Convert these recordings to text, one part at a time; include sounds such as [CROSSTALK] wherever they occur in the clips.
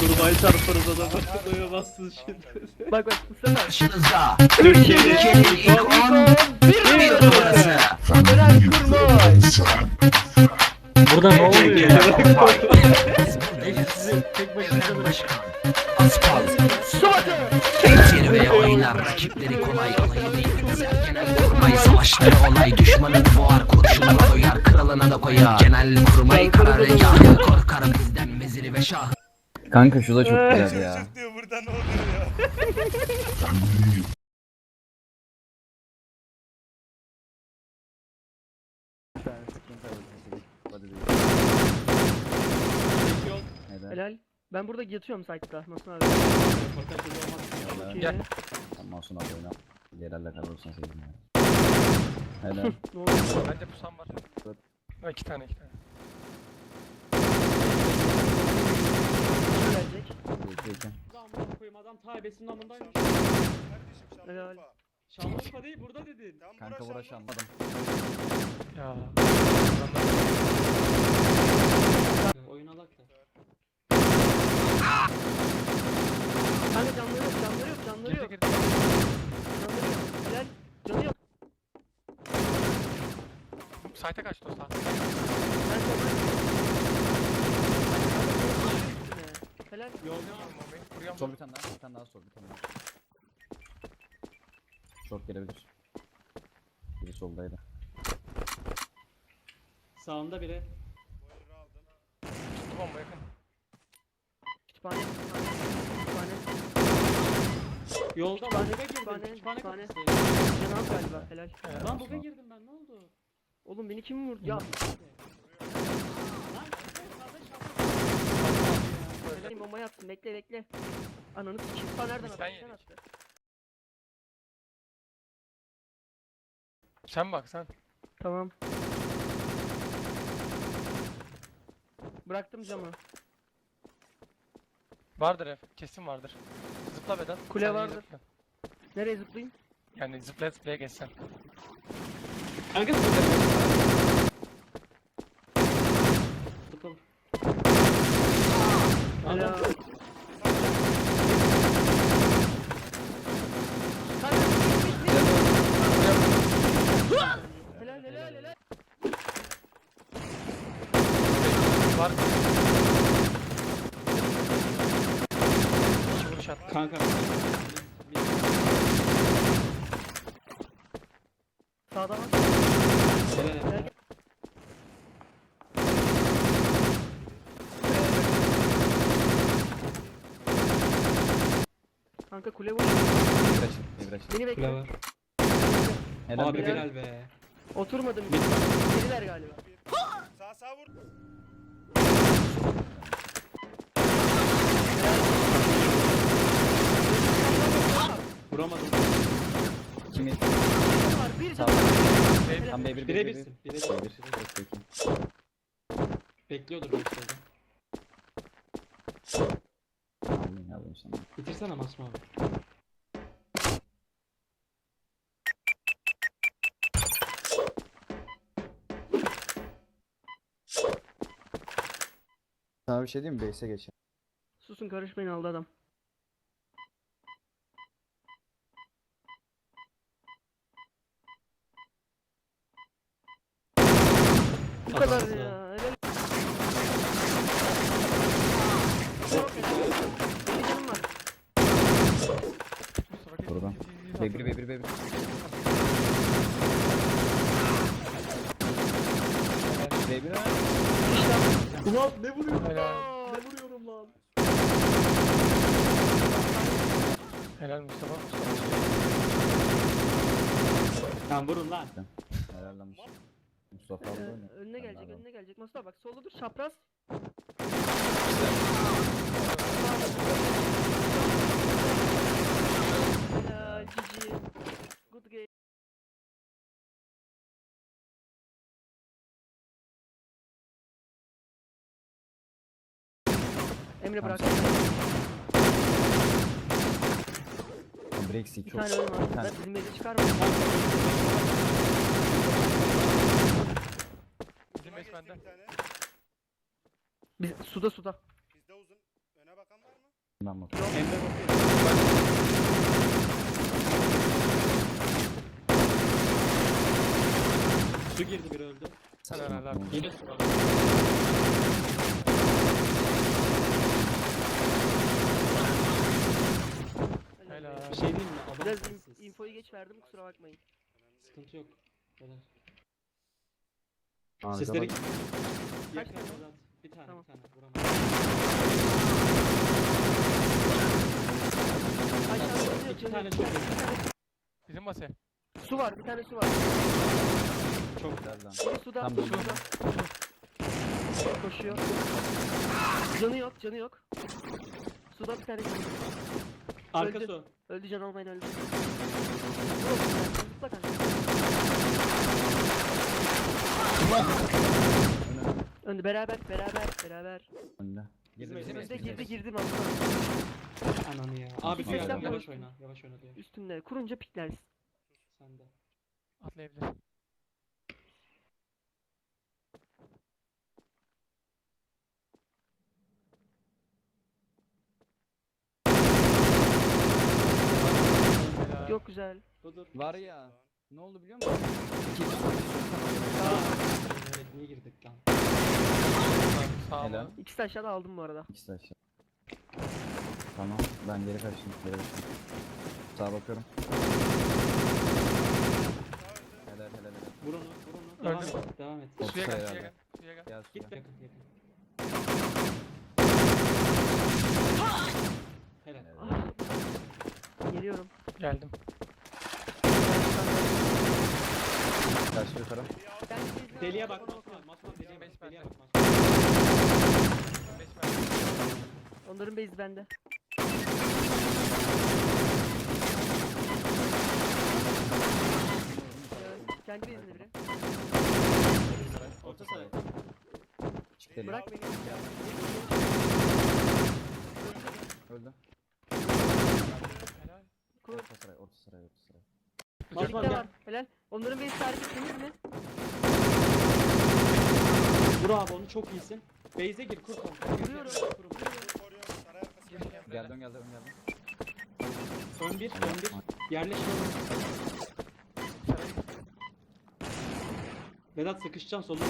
Kurmayı çarparız adamı. Doyamazsın şimdi. Bak bak bu sefer. Karşınızda Türkiye'nin ilk 10 bir numarası. Ömer Kurmay. Savaşları olay Düşmanını boğar kurşununa doyar Kralına da koyar Genel kurmay karargahı Korkar bizden veziri ve şah Kanka şu da çok güzel ya. Çocuk diyor burada ne oluyor ya? Helal. Ben burada yatıyorum site'da. Nasıl abi? Sen Masum abi oyna. Yerelle kalırsan sevdim ya. Helal. [LAUGHS] Ne oldu? Bende pusam var. Ha, iki tane iki tane. Gelecek? İki, iki. Amına koyayım adam taybesinin amındaymış. Kardeşim Helal. Şanlıurfa. Şanlıurfa değil burada dedin. Tam Kanka bura uğraş Şanlıurfa. anladım. Ya. Oyun alak da. Kanka canları yok, canları yok, canları Girdi yok. girdi. Canları yok. Helal. Canı yok. Site'e kaçtı o saat. Ben canları Helal. Yolda Kuruyorum. Sol bir tane daha, bir tane daha sol, bir tane daha. Short gelebilir. Biri soldaydı. sağında biri. Tuttu bomba yakın. Kütüphane. Kütüphane. Yolda Kütüphane, buga girdim. kütüphane, Kütüphane kütüphane. kapısı. Canı az galiba. Helal. Evet. Lan buga girdim ben ne oldu? Oğlum beni kim vurdu? Ya. Helal. Bombayı attım. Bekle bekle. Ananı sikeyim. Ta nereden attı? Sen yedik. attı. Sen bak sen. Tamam. Bıraktım camı. Vardır ev. Kesin vardır. Zıpla Vedat. Kule Sen iyi vardır. zıpla. Nereye zıplayayım? Yani zıplaya zıplaya geçsen. Kanka Bakalım. Helal. Adam Helal helal helal. Var. İki vuruş attı. kanka. Sağda var. Helal. Kanka kule vur. Evraç, Evraç. Beni bekle. Kule var. Helal Abi helal be. Oturmadım. Geriler galiba. Sağ sağ vur. Vuramadım. Kimi? var. Bir Sağ. can. Tam B1, B1, Bire B1. birsin. Bire B1. birsin. Peki. Bekliyordur belki orada. Amin yavrum sana. Bitirsene Masum abi. Sana bir şey diyeyim mi? Base'e geçelim. Susun karışmayın aldı adam. Bir canım var. Buradan. B1, B1, B1. B1 ha? Ulan ne vuruyorum Helal. Ne vuruyorum lan? Helal Mustafa. Tamam vurun lan. Helal lan Mustafa. Mustafa abi Ee, oynuyor. önüne gelecek, önüne gelecek. Mustafa bak solda dur, çapraz. Helal, GG. Good game. Emre bırak. Brexit Bir çok. tane ölüm var. Ben bizim bezi çıkar mı? Bizim bende. Biz suda suda. Bakıyorum. Emre. Su girdi biri öldü. Sen herhalde abi. Yine su var. Helal. Bir şey diyeyim mi? Biraz in- infoyu geç verdim kusura bakmayın. Sıkıntı yok. Arka Sesleri bak. Yakın tane? Bir tane Tamam. bir tane. Vuramam. Aşağıda yanıyor, İki yanıyor. Tane iyi. Bizim base. Su var bir tane su var. Çok Helal lan. Biri suda. Tam suda. Koşuyor. Canı yok canı yok. Suda bir tane canı yok. Arka Öldü. su. Öldü can olmayan öldü. Zıpla kanka. Öldü beraber beraber beraber. Önde. Girdi, Girdi girdi aslında. Ananı ya. Abi Ses diyor yapma. yavaş oyna. Yavaş oyna diyor. Üstümde kurunca piklersin. Sen de. Atlayabilir. Helal. Yok güzel. Budur. Var ya. Ne oldu biliyor musun? Evet niye girdik lan? Sağ Helal. ol. İkisi de aşağıda aldım bu arada. İkisi de aşağı. Tamam. Ben geri kaçtım. Geri kaçtım. Sağa bakıyorum. Helal helal helal. Vur onu. Vur onu. Devam Öldüm. et. Devam et. Suya gel, suya herhalde. gel. Suya gel. Gel suya. Git yakın yakın. Helal. Geliyorum. Geldim. Kaç yukarı. Ben de Deliye bak. Masman. Masman deliye bak. Beş Deliye bende. bak. Masman. Beş bende. Onların base bende. Evet, Kendi base'inde biri. Orta sayı. Çık deli. Bırak beni. Öldü. Helal. Kur. Orta saray, orta saray, orta saray. Gel. var. Helal. Onların base tarifi temiz mi? Vur abi onu çok iyisin. Base'e gir kur kanka. Yürüyorum. Saray. Gel, gel. Gel dön gel dön. Ön bir, ön bir. Yerleş Vedat sıkışacaksın soluna.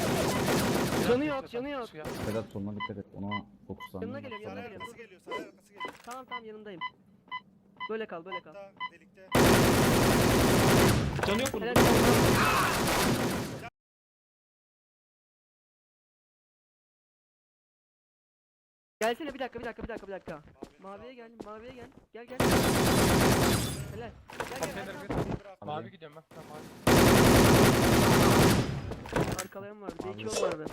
Canı yok, canı yok. Suya. Vedat soluna dikkat et. Ona fokuslan. Yanına geliyorum, yanına Saray geliyorum. arkası geliyor. Saray arkası geliyor. Tamam tamam yanındayım. Böyle kal, böyle kal. Hatta delikte. Canı yok bunun. Helal. Gelsene bir dakika, bir dakika, bir dakika, bir dakika. Maviye gel, maviye gel. Gel gel. Helal. Gel gel. Mavi gidiyorum ben. Ben mavi. Arkalayan vardı. Mavi. iki yol vardı.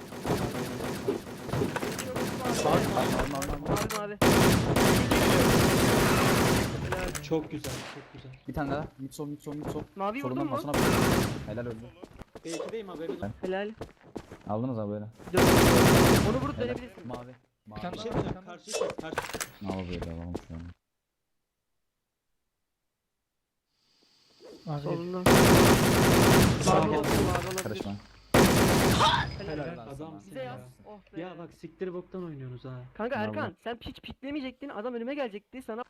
Al al. Mavi mavi. Helal. Çok güzel, çok güzel. Bir tane daha. Mid sol mid sol mid sol. Mavi vurdun Solundan mu? masana bak. Helal öldü. B2'deyim abi. Evet. Helal. Aldınız abi böyle. Dön. Onu vurup Helal. dönebilirsin. Mavi. Bir tane Bir Mavi. şey diyeceğim. Karşıyı kes. Karşı. Ne yapıyor alalım şu an. Mavi. Solundan. Sağ Mavi ol. olsun, mavi olabilir. Karışma. Helal. Lan Adamsın Bize ya. yaz. Oh be. Ya bak siktir boktan oynuyorsunuz ha. Kanka Bravo. Erkan sen hiç piklemeyecektin adam önüme gelecekti sana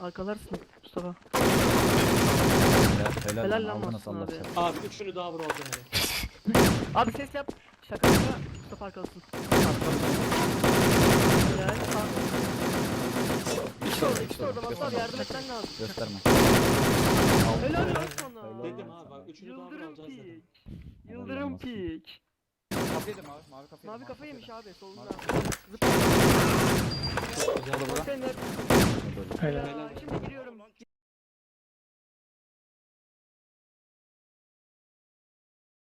arkalarsın Mustafa. Helal helal. Helal lan Aldınız Mahsun abi. size. Abi üçünü daha vur olacağım hele. Abi ses yap. Şaka şaka Mustafa arkalasın. Helal. İşte orada işte orada Mustafa yardım etmen lazım. Gösterme. Helal lan sana. Helal. Dedim abi bak üçünü daha Yıldırım alacağız pik. Yıldırım. Kafayı yedim abi. Mavi kafayı Mavi yedim, kafa yemiş abi solunda. Mavi. Çok güzel. Helal. Şimdi giriyorum